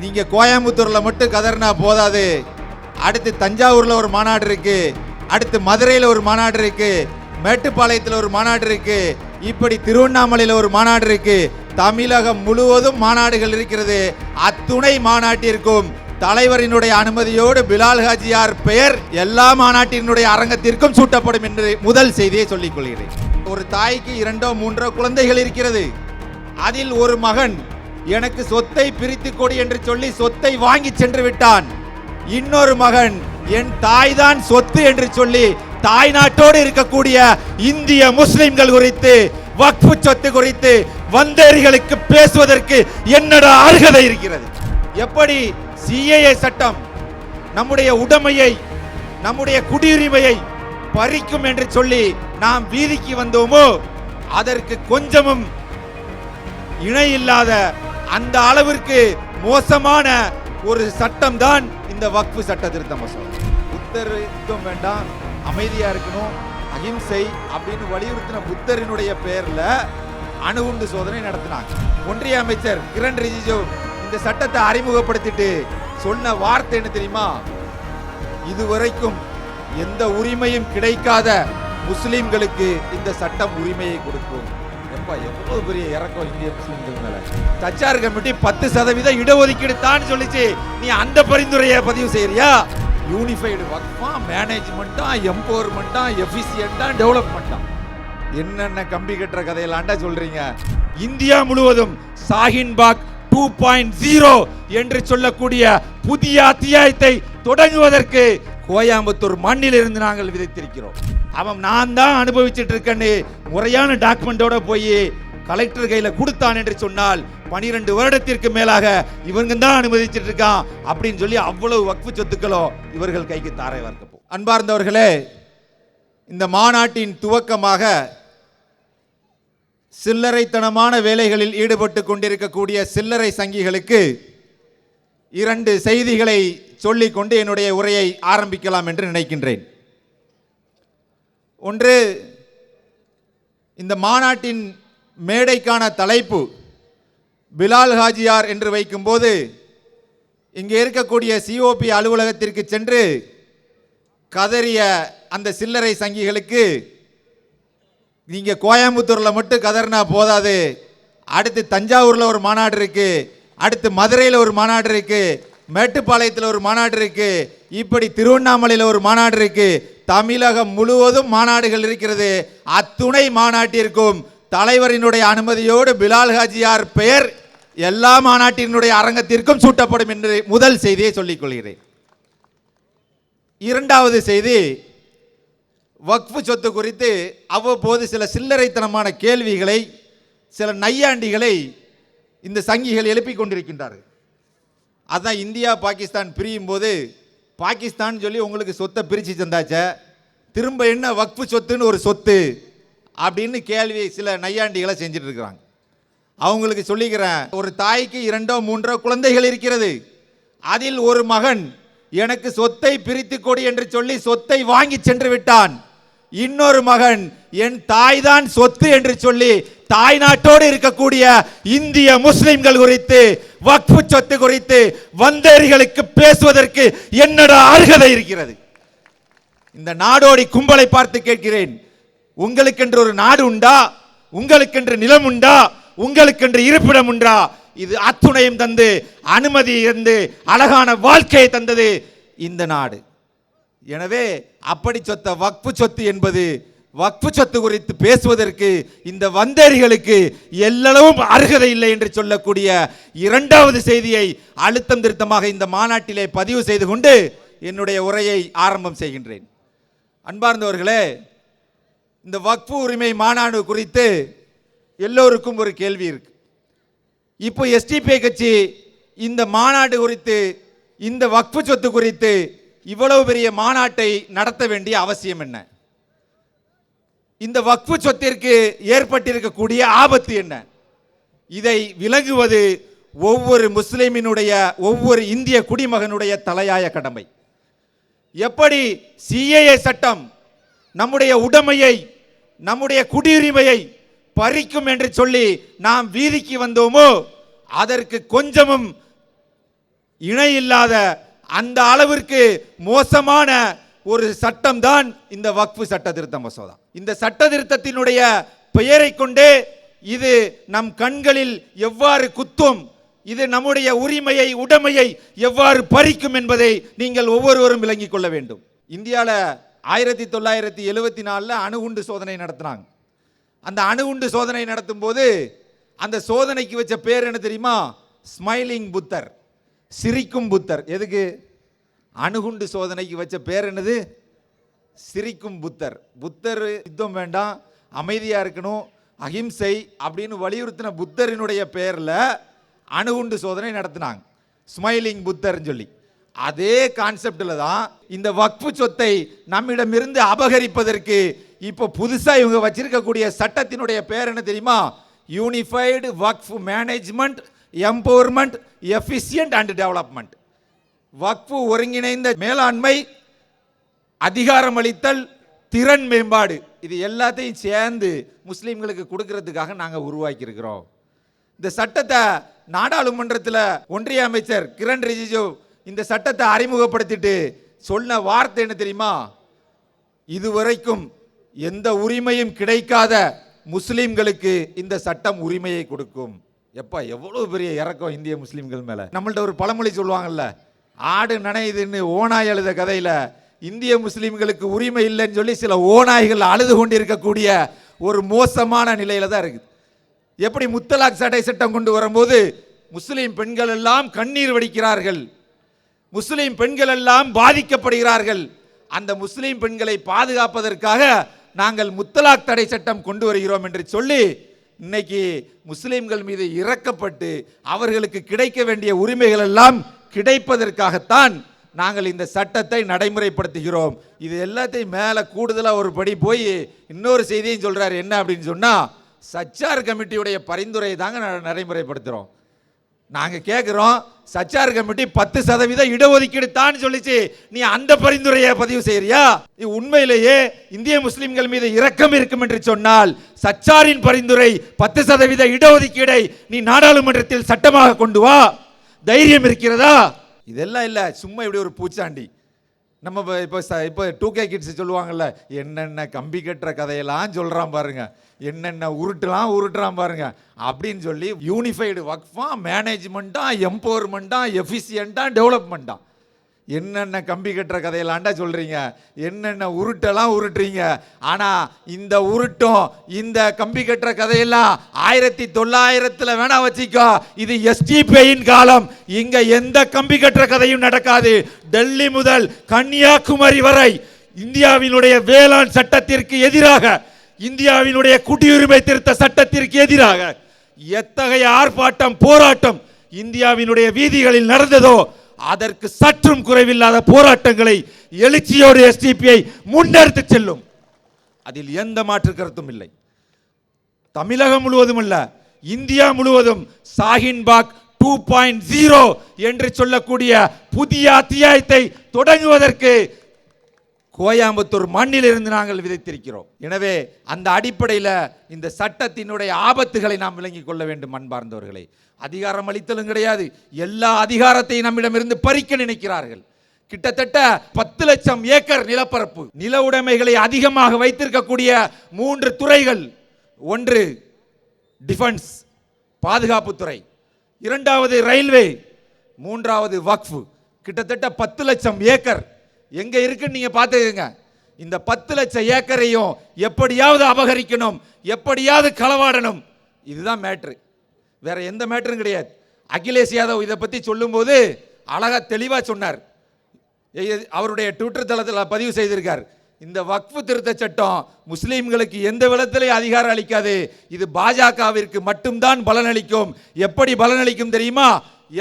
நீங்கள் கோயம்புத்தூரில் மட்டும் கதறினா போதாது. அடுத்து தஞ்சாவூரில் ஒரு மாநாடு இருக்குது அடுத்து மதுரையில் ஒரு மாநாடு இருக்குது மேட்டுப்பாளையத்தில் ஒரு மாநாடு இருக்குது இப்படி திருவண்ணாமலையில் ஒரு மாநாடு இருக்குது தமிழகம் முழுவதும் மாநாடுகள் இருக்கிறது. அத்துணை மாநாட்டிற்கும் தலைவரினுடைய அனுமதியோடு பிலால் ஹாஜியார் பெயர் எல்லா மாநாட்டினுடைய அரங்கத்திற்கும் சூட்டப்படும் என்று முதல் செய்தியை சொல்லிக் கொள்கிறேன். ஒரு தாய்க்கு இரண்டோ மூன்றோ குழந்தைகள் இருக்கிறது. அதில் ஒரு மகன் எனக்கு சொத்தை பிரித்து கொடு என்று சொல்லி சொத்தை வாங்கி சென்று விட்டான். இன்னொரு மகன் என் தாய்தான் சொத்து என்று சொல்லி தாய் நாட்டோடு இருக்கக்கூடிய இந்திய முஸ்லிம்கள் குறித்து வக்ஃபு சொத்து குறித்து வந்தேரிகளுக்கு பேசுவதற்கு என்னடா அருகதை இருக்கிறது? எப்படி சிஏஏ சட்டம் நம்முடைய உடமையை நம்முடைய குடியுரிமையை பறிக்கும் என்று சொல்லி நாம் வீதிக்கு வந்தோமோ அதற்கு கொஞ்சமும் இணை இல்லாத அந்த அளவிற்கு மோசமான ஒரு சட்டம் தான் இந்த வக்ஃபு சட்ட திருத்த மசோதா புத்தர் யுத்தம் வேண்டாம் அமைதியா இருக்கணும் அகிம்சை அப்படின்னு வலியுறுத்தின புத்தரினுடைய பெயர்ல அணுகுண்டு சோதனை நடத்தினாங்க. ஒன்றிய அமைச்சர் கிரண் ரிஜிஜு இந்த சட்டத்தை அறிமுகப்படுத்திட்டு சொன்ன வார்த்தை என்ன தெரியுமா? இதுவரைக்கும் எந்த உரிமையும் கிடைக்காத முஸ்லிம்களுக்கு இந்த சட்டம் உரிமையை கொடுக்கும் எப்பா எவ்வளவு பெரிய இறக்கம் இந்திய மேல? தச்சார் கமிட்டி பத்து சதவீதம் இடஒதுக்கீடு தான் சொல்லிச்சு. நீ அந்த பரிந்துரையை பதிவு செய்யறியா? யூனிஃபைடு வக்ஃபா மேனேஜ்மெண்ட்டா எம்பவர்மெண்ட்டா எஃபிசியண்டா டெவலப்மெண்ட்டா என்னென்ன கம்பி கட்டுற கதையிலாண்டா சொல்றீங்க? இந்தியா முழுவதும் சாஹின்பாக் டூ பாயிண்ட் ஜீரோ என்று சொல்லக்கூடிய புதிய அத்தியாயத்தை தொடங்குவதற்கு கோயம்புத்தூர் மண்ணிலிருந்து நாங்கள் விதைத்திருக்கிறோம். அவன் நான் தான் அனுபவிச்சுட்டு இருக்கேன்னு முறையான டாக்குமெண்டோட போய் கலெக்டர் கையில் கொடுத்தான் என்று சொன்னால் பனிரெண்டு வருடத்திற்கு மேலாக இவங்க தான் அனுமதிச்சிட்டு இருக்கான் அப்படின்னு சொல்லி அவ்வளவு வக்ஃபு சொத்துக்களோ இவர்கள் கைக்கு தாரை வார்க்கப்போ அன்பார்ந்தவர்களே இந்த மாநாட்டின் துவக்கமாக சில்லறைத்தனமான வேலைகளில் ஈடுபட்டு கொண்டிருக்கக்கூடிய சில்லறை சங்கிகளுக்கு இரண்டு செய்திகளை சொல்லிக்கொண்டு என்னுடைய உரையை ஆரம்பிக்கலாம் என்று நினைக்கின்றேன். ஒன்று இந்த மாநாட்டின் மேடைக்கான தலைப்பு பிலால் ஹாஜியார் என்று வைக்கும்போது இங்கே இருக்கக்கூடிய சிஓபி அலுவலகத்திற்கு சென்று கதறிய அந்த சில்லறை சங்கிகளுக்கு நீங்கள் கோயம்புத்தூரில் மட்டும் கதறினா போதாது. அடுத்து தஞ்சாவூரில் ஒரு மாநாடு இருக்கு. அடுத்து மதுரையில் ஒரு மாநாடு இருக்கு. மேட்டுப்பாளையத்தில் ஒரு மாநாடு இருக்கு. இப்படி திருவண்ணாமலையில் ஒரு மாநாடு இருக்கு. தமிழகம் முழுவதும் மாநாடுகள் இருக்கிறது. அத்துணை மாநாட்டிற்கும் தலைவரினுடைய அனுமதியோடு பிலால் ஹாஜியார் பெயர் எல்லா மாநாட்டினுடைய அரங்கத்திற்கும் சூட்டப்படும் என்று முதல் செய்தியை சொல்லிக் கொள்கிறேன். இரண்டாவது செய்தி வக்ஃபு சொத்து குறித்து அவ்வப்போது சில சில்லறைத்தனமான கேள்விகளை சில நையாண்டிகளை இந்த சங்கிகள் எழுப்பிக் கொண்டிருக்கின்றார்கள். அதான் இந்தியா பாகிஸ்தான் பிரியும் போது பாகிஸ்தான் சொல்லி உங்களுக்கு சொத்தை பிரித்து தந்தாச்ச. திரும்ப என்ன வக்ஃபு சொத்துன்னு ஒரு சொத்து அப்படின்னு கேள்வி சில நையாண்டிகளை செஞ்சுட்டு இருக்கிறாங்க. அவங்களுக்கு சொல்லிக்கிறேன் ஒரு தாய்க்கு இரண்டோ மூன்றோ குழந்தைகள் இருக்கிறது. அதில் ஒரு மகன் எனக்கு சொத்தை பிரித்து கொடு என்று சொல்லி சொத்தை வாங்கி சென்று விட்டான். இன்னொரு மகன் என் தாய் தான் சொத்து என்று சொல்லி தாய் நாட்டோடு இருக்கக்கூடிய இந்திய முஸ்லிம்கள் குறித்து வக்ஃபு சொத்து குறித்து வந்தேரிகளுக்கு பேசுவதற்கு என்னடா அருகதை இருக்கிறது? இந்த நாடோடி கும்பலை பார்த்து கேட்கிறேன். உங்களுக்கென்று ஒரு நாடு உண்டா? உங்களுக்கென்று நிலம் உண்டா? உங்களுக்கென்று இருப்பிடம் உண்டா? இது அத்துணையும் தந்து அனுமதி இருந்து அழகான வாழ்க்கையை தந்தது இந்த நாடு. எனவே அப்படி சொத்த வக்பு சொத்து என்பது வக்பு சொத்து குறித்து பேசுவதற்கு இந்த வந்தேரிகளுக்கு எல்லளவும் அருகதை இல்லை என்று சொல்லக்கூடிய இரண்டாவது செய்தியை அழுத்தம் திருத்தமாக இந்த மாநாட்டிலே பதிவு செய்து கொண்டு என்னுடைய உரையை ஆரம்பம் செய்கின்றேன். அன்பார்ந்தவர்களே இந்த வக்ஃபு உரிமை மாநாடு குறித்து எல்லோருக்கும் ஒரு கேள்வி இருக்கு. இப்போ எஸ்டிபி கட்சி இந்த மாநாடு குறித்து இந்த வக்ஃபு சொத்து குறித்து இவ்வளவு பெரிய மாநாட்டை நடத்த வேண்டிய அவசியம் என்ன? இந்த வக்ஃபு சொத்திற்கு ஏற்பட்டிருக்கக்கூடிய ஆபத்து என்ன? இதை விலகுவது ஒவ்வொரு முஸ்லிமினுடைய ஒவ்வொரு இந்திய குடிமகனுடைய தலையாய கடமை. எப்படி சிஏஏ சட்டம் நம்முடைய உடைமையை நம்முடைய குடியுரிமையை பறிக்கும் என்று சொல்லி நாம் வீதிக்கு வந்தோமோ அதற்கு கொஞ்சமும் இணையில்லாத அந்த அளவிற்கு மோசமான ஒரு சட்டம் தான் இந்த வக்ஃபு சட்ட திருத்த மசோதா. இந்த சட்ட திருத்தத்தினுடைய பெயரை கொண்டே இது நம் கண்களில் எவ்வாறு குத்தும் இது நம்முடைய உரிமையை உடைமையை எவ்வாறு பறிக்கும் என்பதை நீங்கள் ஒவ்வொருவரும் விளங்கிக் கொள்ள வேண்டும். இந்தியாவில் ஆயிரத்தி தொள்ளாயிரத்தி எழுவத்தி நாலில் அணுகுண்டு சோதனை நடத்தினாங்க. அந்த அணுகுண்டு சோதனை நடத்தும் போது அந்த சோதனைக்கு வச்ச பேர் என்ன தெரியுமா? ஸ்மைலிங் புத்தர். சிரிக்கும் புத்தர். எதுக்கு? அணுகுண்டு சோதனைக்கு வச்ச பேர் என்னது? சிரிக்கும் புத்தர். புத்தர் யுத்தம் வேண்டாம் அமைதியாக இருக்கணும் அகிம்சை அப்படின்னு வலியுறுத்தின புத்தரினுடைய பேரில் அணுகுண்டு சோதனை நடத்தினாங்க. ஸ்மைலிங் புத்தர்னு சொல்லி. அதே கான்செப்டில் தான் இந்த வக்ஃபு சொத்தை நம்மிடமிருந்து அபகரிப்பதற்கு இப்போ புதுசாக இவங்க வச்சிருக்கக்கூடிய சட்டத்தினுடைய பேர் என்ன தெரியுமா? Unified Waqf management empowerment efficient and development Waqf ஒருங்கிணைந்த மேலாண்மை அதிகாரமளித்தல் திறன் மேம்பாடு. இது எல்லாத்தையும் சேர்ந்து முஸ்லீம்களுக்கு கொடுக்கறதுக்காக நாங்கள் உருவாக்கியிருக்கிறோம். இந்த சட்டத்தை நாடாளுமன்றத்தில் ஒன்றிய அமைச்சர் கிரண் ரிஜிஜு இந்த சட்டத்தை அறிமுகப்படுத்திட்டு சொன்ன வார்த்தை என்ன தெரியுமா? இதுவரைக்கும் எந்த உரிமையும் கிடைக்காத முஸ்லீம்களுக்கு இந்த சட்டம் உரிமையை கொடுக்கும். எப்பா எவ்வளோ பெரிய இறக்கம் இந்திய முஸ்லீம்கள் மேலே? நம்மள்ட்ட ஒரு பழமொழி சொல்லுவாங்கல்ல ஆடு நனையுதுன்னு ஓனாய் அழுத கதையில் இந்திய முஸ்லீம்களுக்கு உரிமை இல்லைன்னு சொல்லி சில ஓநாய்கள் அழுது கொண்டிருக்கக்கூடிய ஒரு மோசமான நிலையில் தான் இருக்குது. எப்படி முத்தலாக் சட்டை சட்டம் கொண்டு வரும்போது முஸ்லீம் பெண்கள் எல்லாம் கண்ணீர் வடிக்கிறார்கள் முஸ்லீம் பெண்கள் எல்லாம் பாதிக்கப்படுகிறார்கள் அந்த முஸ்லீம் பெண்களை பாதுகாப்பதற்காக நாங்கள் முத்தலாக் தடை சட்டம் கொண்டு வருகிறோம் என்று சொல்லி இன்னைக்கு முஸ்லீம்கள் மீது இறக்கப்பட்டு அவர்களுக்கு கிடைக்க வேண்டிய உரிமைகள் எல்லாம் கிடைப்பதற்காகத்தான் நாங்கள் இந்த சட்டத்தை நடைமுறைப்படுத்துகிறோம். இது எல்லாத்தையும் மேலே கூடுதலாக ஒரு படி போய் இன்னொரு செய்தியும் சொல்கிறார் என்ன அப்படின்னு சொன்னால் சச்சார் கமிட்டியுடைய பரிந்துரையை தாங்க ந- நடைமுறைப்படுத்துகிறோம் நாங்கள் கேட்குறோம் சச்சார் கமிட்டி பத்து சதவீத இடஒதுக்கீடு தான் சொல்லிச்சு. நீ அந்த பரிந்துரையை பதிவு செய்யறியா? நீ உண்மையிலேயே இந்திய முஸ்லிம்கள் மீது இரக்கம் இருக்கும் என்று சொன்னால் சச்சாரின் பரிந்துரை பத்து சதவீத இடஒதுக்கீடை நீ நாடாளுமன்றத்தில் சட்டமாக கொண்டு வா. தைரியம் இருக்கிறதா? இதெல்லாம் இல்ல சும்மா இப்படி ஒரு பூச்சாண்டி. நம்ம இப்போ இப்போ ச இப்போ டூ கே கிட்ஸ் சொல்லுவாங்கள்ல என்னென்ன கம்பி கட்டுற கதையெல்லாம் சொல்கிறான் பாருங்க. என்னென்ன உருட்டுலாம் உருட்டுறான் பாருங்க. அப்படின்னு சொல்லி யூனிஃபைடு ஒர்க்ஃபா மேனேஜ்மெண்ட்டா எம்பவர்மெண்ட்டாக எஃபிஷியண்ட்டாக டெவலப்மெண்ட்டா என்னென்ன கம்பி கட்டுற கதையெல்லாம்டா சொல்கிறீங்க என்னென்ன உருட்டெல்லாம் உருட்டுறீங்க? ஆனால் இந்த உருட்டும் இந்த கம்பி கட்டுற கதையெல்லாம் ஆயிரத்தி தொள்ளாயிரத்தில் வேணா வச்சுக்கோ. இது எஸ்டிபிஐயின் காலம். இங்கே எந்த கம்பி கட்டுற கதையும் நடக்காது. டெல்லி முதல் கன்னியாகுமரி வரை இந்தியாவினுடைய வேளாண் சட்டத்திற்கு எதிராக இந்தியாவினுடைய குடியுரிமை திருத்த சட்டத்திற்கு எதிராக எத்தகைய ஆர்ப்பாட்டம் போராட்டம் இந்தியாவினுடைய வீதிகளில் நடந்ததோ அதற்கு சற்றும் குறைவில்லாத போராட்டங்களை எழுச்சியோடு எஸ்டிபிஐ முன்னெடுத்து செல்லும். அதில் எந்த மாற்று கருத்தும் இல்லை. தமிழகம் முழுவதும் அல்ல இந்தியா முழுவதும் சாஹின்பாக் டூ பாயிண்ட் ஜீரோ என்று சொல்லக்கூடிய புதிய அத்தியாயத்தை தொடங்குவதற்கு கோயம்புத்தூர் மண்ணிலிருந்து நாங்கள் விதைத்திருக்கிறோம். எனவே அந்த அடிப்படையில் இந்த சட்டத்தினுடைய ஆபத்துகளை நாம் விளங்கிக் கொள்ள வேண்டும் அன்பார்ந்தவர்களை. அதிகாரம் அளித்தலும் கிடையாது. எல்லா அதிகாரத்தையும் நம்மிடமிருந்து பறிக்க நினைக்கிறார்கள். கிட்டத்தட்ட பத்து லட்சம் ஏக்கர் நிலப்பரப்பு. நில உடைமைகளை அதிகமாக வைத்திருக்கக்கூடிய மூன்று துறைகள். ஒன்று டிஃபென்ஸ் பாதுகாப்புத்துறை இரண்டாவது ரயில்வே மூன்றாவது வக்ஃபு. கிட்டத்தட்ட பத்து லட்சம் ஏக்கர் எங்கே இருக்குன்னு நீங்கள் பார்த்துக்கங்க. இந்த பத்து லட்சம் ஏக்கரையும் எப்படியாவது அபகரிக்கணும் எப்படியாவது களவாடணும். இதுதான் மேட்ரு வேற எந்த மேட்டரும் கிடையாது. அகிலேஷ் யாதவ் இதை பற்றி சொல்லும்போது அழகாக தெளிவாக சொன்னார். அவருடைய ட்விட்டர் தளத்தில் பதிவு செய்திருக்கார். இந்த வக்ஃபு திருத்த சட்டம் முஸ்லீம்களுக்கு எந்த விதத்திலையும் அதிகாரம் அளிக்காது. இது பாஜகவிற்கு மட்டும்தான் பலனளிக்கும். எப்படி பலனளிக்கும் தெரியுமா?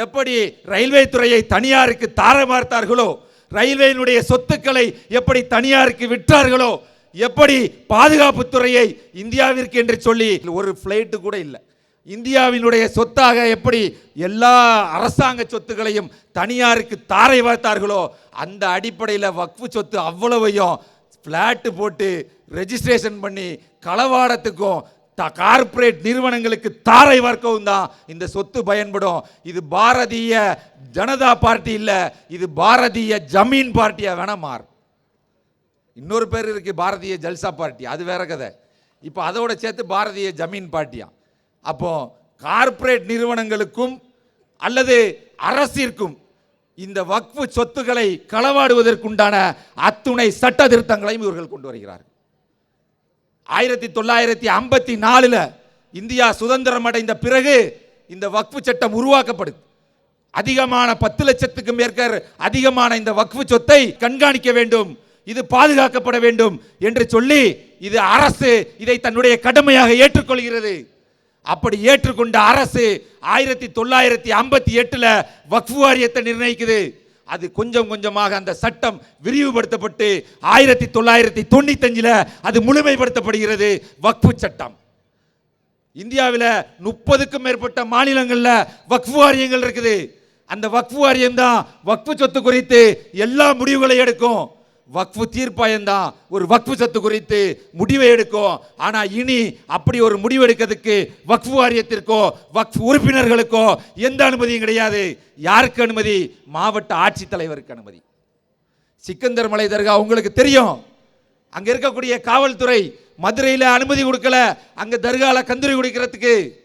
எப்படி ரயில்வே துறையை தனியாருக்கு தாரமார்த்தார்களோ ரயில்வேயினுடைய சொத்துக்களை எப்படி தனியாருக்கு விற்றார்களோ எப்படி பாதுகாப்புத்துறையை இந்தியாவிற்கு என்று சொல்லி ஒரு ஃப்ளைட்டு கூட இல்லை. இந்தியாவினுடைய சொத்தாக எப்படி எல்லா அரசாங்க சொத்துக்களையும் தனியாருக்கு தாரை வார்த்தார்களோ அந்த அடிப்படையில் வக்ஃபு சொத்து அவ்வளவையும் ஃப்ளாட்டு போட்டு ரெஜிஸ்ட்ரேஷன் பண்ணி களவாடத்துக்கும் கார்ப்பரேட் நிறுவனங்களுக்கு தாரை வார்க்கவும் தான் இந்த சொத்து பயன்படும். இது பாரதிய ஜனதா பார்ட்டி இல்லை இது பாரதிய ஜமீன் பார்ட்டியாக வேணா மாறும். இன்னொரு பேர் இருக்கு பாரதிய ஜல்சா பார்ட்டி. அது வேற கதை. இப்போ அதோட சேர்த்து பாரதிய ஜமீன் பார்ட்டியா. அப்போ கார்ப்பரேட் நிறுவனங்களுக்கும் அல்லது அரசிற்கும் இந்த வக்ஃபு சொத்துக்களை களவாடுவதற்குண்டான அத்துணை சட்ட திருத்தங்களையும் இவர்கள் கொண்டு வருகிறார்கள். ஆயிரத்தி தொள்ளாயிரத்தி ஐம்பத்தி நாலில் இந்தியா சுதந்திரம் அடைந்த பிறகு இந்த வக்ஃபு சட்டம் உருவாக்கப்படுது. அதிகமான பத்து லட்சத்துக்கு மேற்கர் அதிகமான இந்த வக்ஃபு சொத்தை கண்காணிக்க வேண்டும். இது பாதுகாக்கப்பட வேண்டும் என்று சொல்லி இது அரசு இதை தன்னுடைய கடமையாக ஏற்றுக்கொள்கிறது. அப்படி ஏற்றுக்கொண்ட அரசு ஆயிரத்தி தொள்ளாயிரத்தி ஐம்பத்தி எட்டில் வக்ஃபு வாரியத்தை நிர்ணயிக்குது. அது கொஞ்சம் கொஞ்சமாக அந்த சட்டம் விரிவுபடுத்தப்பட்டு ஆயிரத்தி தொள்ளாயிரத்தி தொண்ணூத்தஞ்சில் அது முழுமைப்படுத்தப்படுகிறது. வக்ஃபு சட்டம். இந்தியாவில் முப்பதுக்கும் மேற்பட்ட மாநிலங்களில் வக்ஃபு வாரியங்கள் இருக்குது. அந்த வக்ஃபு வாரியம் தான் வக்ஃபு சொத்து குறித்து எல்லா முடிவுகளையும் எடுக்கும். வக்ஃபு தீர்ப்பாயந்தான் ஒரு வக்ஃபு சொத்து குறித்து முடிவை எடுக்கும் ஆனால் இனி அப்படி ஒரு முடிவு எடுக்கிறதுக்கு வக்ஃபு வாரியத்திற்கோ வக்ஃபு உறுப்பினர்களுக்கோ எந்த அனுமதியும் கிடையாது. யாருக்கு அனுமதி? மாவட்ட ஆட்சித்தலைவருக்கு அனுமதி. சிக்கந்தர் மலை தர்கா உங்களுக்கு தெரியும். அங்கே இருக்கக்கூடிய காவல்துறை மதுரையில் அனுமதி கொடுக்கல. அங்கே தர்காவில் கந்தூரி குடிக்கிறதுக்கு.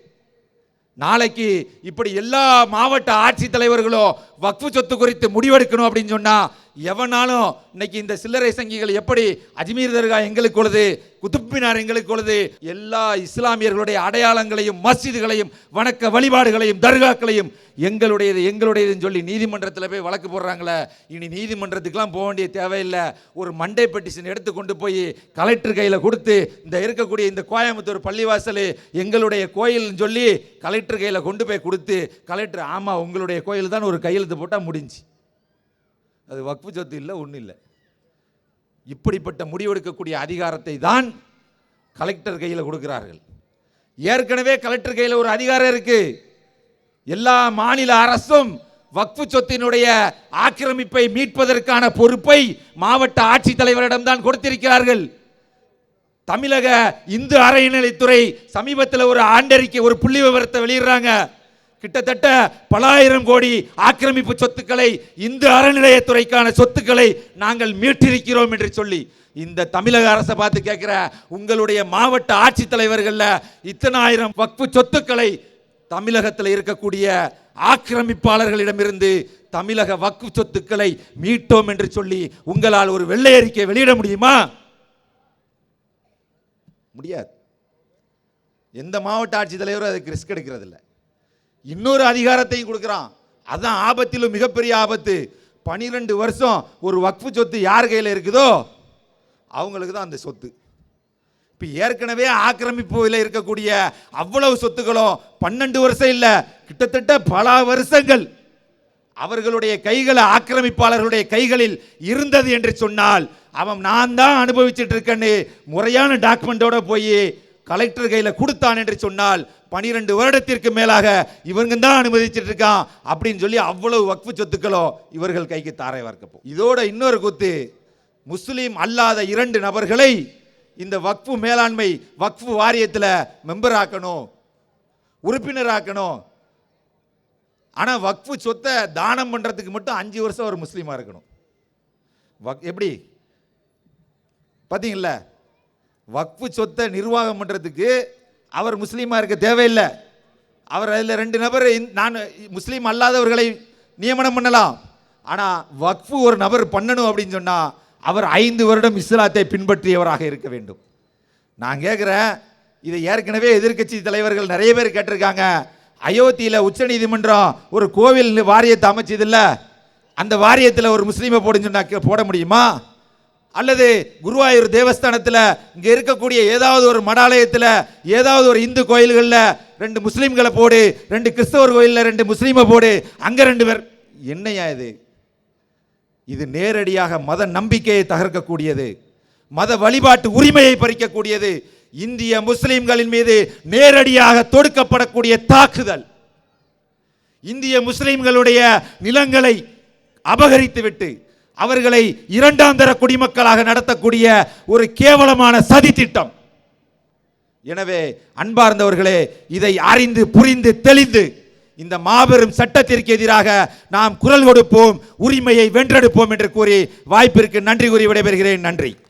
நாளைக்கு இப்படி எல்லா மாவட்ட ஆட்சித்தலைவர்களும் வக்ஃபு சொத்து குறித்து முடிவெடுக்கணும் அப்படின்னு சொன்னால் எவனாலும் இன்னைக்கு இந்த சில்லறை சங்கிகள் எப்படி அஜ்மீர் தர்கா எங்களுக்கு உள்ளது குதுப்பினார் எங்களுக்கு உள்ளது எல்லா இஸ்லாமியர்களுடைய அடையாளங்களையும் மஸ்ஜிதுகளையும் வணக்க வழிபாடுகளையும் தர்காக்களையும் எங்களுடையது எங்களுடையதுன்னு சொல்லி நீதிமன்றத்தில் போய் வழக்கு போடுறாங்களே இனி நீதிமன்றத்துக்குலாம் போக வேண்டிய தேவையில்லை. ஒரு மண்டே பெட்டிஷன் எடுத்து கொண்டு போய் கலெக்டர் கையில் கொடுத்து இந்த இருக்கக்கூடிய இந்த கோயம்புத்தூர் பள்ளிவாசல் எங்களுடைய கோயில்னு சொல்லி கலெக்டர் கையில் கொண்டு போய் கொடுத்து கலெக்டர் ஆமாம் உங்களுடைய கோயில் தான் ஒரு கையெழுத்து போட்டால் முடிஞ்சு அது வக்ஃபு சொத்து இல்லை ஒன்றும் இல்லை. இப்படிப்பட்ட முடிவெடுக்கக்கூடிய அதிகாரத்தை தான் கலெக்டர் கையில் கொடுக்கிறார்கள். ஏற்கனவே கலெக்டர் கையில் ஒரு அதிகாரம் இருக்கு. எல்லா மாநில அரசும் வக்ஃபு சொத்தினுடைய ஆக்கிரமிப்பை மீட்பதற்கான பொறுப்பை மாவட்ட ஆட்சித்தலைவரிடம் தான் கொடுத்திருக்கிறார்கள். தமிழக இந்து அறநிலைத்துறை சமீபத்தில் ஒரு ஆண்டறிக்கை ஒரு புள்ளி விவரத்தை வெளியிடுறாங்க. கிட்டத்தட்ட பலாயிரம் கோடி ஆக்கிரமிப்பு சொத்துக்களை இந்து அறநிலையத்துறைக்கான சொத்துக்களை நாங்கள் மீட்டிருக்கிறோம் என்று சொல்லி இந்த தமிழக அரசை பார்த்து கேட்குற உங்களுடைய மாவட்ட ஆட்சித்தலைவர்களில் இத்தனாயிரம் வக்ஃபு சொத்துக்களை தமிழகத்தில் இருக்கக்கூடிய ஆக்கிரமிப்பாளர்களிடமிருந்து தமிழக வக்ஃபு சொத்துக்களை மீட்டோம் என்று சொல்லி உங்களால் ஒரு வெள்ளை அறிக்கை வெளியிட முடியுமா? முடியாது. எந்த மாவட்ட ஆட்சித்தலைவரும் அதுக்கு ரிஸ்க் எடுக்கிறது இன்னொரு அதிகாரத்தையும் கொடுக்குறான். அதுதான் ஆபத்திலும் மிகப்பெரிய ஆபத்து. பனிரெண்டு வருஷம் ஒரு வக்ஃபு சொத்து யார் கையில் இருக்குதோ அவங்களுக்கு தான் அந்த சொத்து. இப்போ ஏற்கனவே ஆக்கிரமிப்புல இருக்கக்கூடிய அவ்வளவு சொத்துக்களும் பன்னெண்டு வருஷம் இல்லை கிட்டத்தட்ட பல வருஷங்கள் அவர்களுடைய கைகளை ஆக்கிரமிப்பாளர்களுடைய கைகளில் இருந்தது என்று சொன்னால் அவன் நான் தான் அனுபவிச்சுட்டு இருக்கேன்னு முறையான டாக்குமெண்ட்டோட போய் கலெக்டர் கையில் கொடுத்தான் என்று சொன்னால் பனிரெண்டு வருடத்திற்கு மேலாக இவங்க தான் அனுமதிச்சிட்டு இருக்கான் அப்படின்னு சொல்லி அவ்வளவு வக்ஃபு சொத்துக்களோ இவர்கள் கைக்கு தாரை வார்க்கப்போம் இதோட இன்னொரு குத்து முஸ்லீம் அல்லாத இரண்டு நபர்களை இந்த வக்ஃபு மேலாண்மை வக்ஃபு வாரியத்தில் மெம்பர் ஆக்கணும் உறுப்பினர் ஆக்கணும் ஆனா வக்ஃபு சொத்தை தானம் பண்ணுறதுக்கு மட்டும் அஞ்சு வருஷம் ஒரு முஸ்லீமாக இருக்கணும். வக் எப்படி? பார்த்தீங்களா வக்ஃபு சொத்தை நிர்வாகம் பண்ணுறதுக்கு அவர் முஸ்லீமாக இருக்க தேவையில்லை. அவர் அதில் ரெண்டு நபர் நான் முஸ்லீம் அல்லாதவர்களை நியமனம் பண்ணலாம். ஆனால் வக்ஃபு ஒரு நபர் பண்ணணும் அப்படின்னு சொன்னால் அவர் ஐந்து வருடம் இஸ்லாத்தை பின்பற்றியவராக இருக்க வேண்டும். நான் கேட்குறேன் இதை ஏற்கனவே எதிர்க்கட்சி தலைவர்கள் நிறைய பேர் கேட்டிருக்காங்க. அயோத்தியில் உச்சநீதிமன்றம் ஒரு கோவில் வாரியத்தை அமைச்சதில்லை. அந்த வாரியத்தில் ஒரு முஸ்லீமை போடுன்னு சொன்னா கே- போட முடியுமா? அல்லது குருவாயூர் தேவஸ்தானத்தில் இங்கே இருக்கக்கூடிய ஏதாவது ஒரு மடாலயத்தில் ஏதாவது ஒரு இந்து கோயில்களில் ரெண்டு முஸ்லீம்களை போடு ரெண்டு கிறிஸ்தவர் கோயிலில் ரெண்டு முஸ்லீமை போடு அங்கே ரெண்டு பேர். என்னையா இது? இது நேரடியாக மத நம்பிக்கையை தகர்க்கக்கூடியது. மத வழிபாட்டு உரிமையை பறிக்கக்கூடியது. இந்திய முஸ்லீம்களின் மீது நேரடியாக தொடுக்கப்படக்கூடிய தாக்குதல். இந்திய முஸ்லீம்களுடைய நிலங்களை அபகரித்துவிட்டு அவர்களை இரண்டாம் தர குடிமக்களாக நடத்தக்கூடிய ஒரு கேவலமான சதி திட்டம். எனவே அன்பார்ந்தவர்களே இதை அறிந்து புரிந்து தெளிந்து இந்த மாபெரும் சட்டத்திற்கு எதிராக நாம் குரல் கொடுப்போம் உரிமையை வென்றெடுப்போம் என்று கூறி வாய்ப்பிற்கு நன்றி கூறி விடைபெறுகிறேன். நன்றி.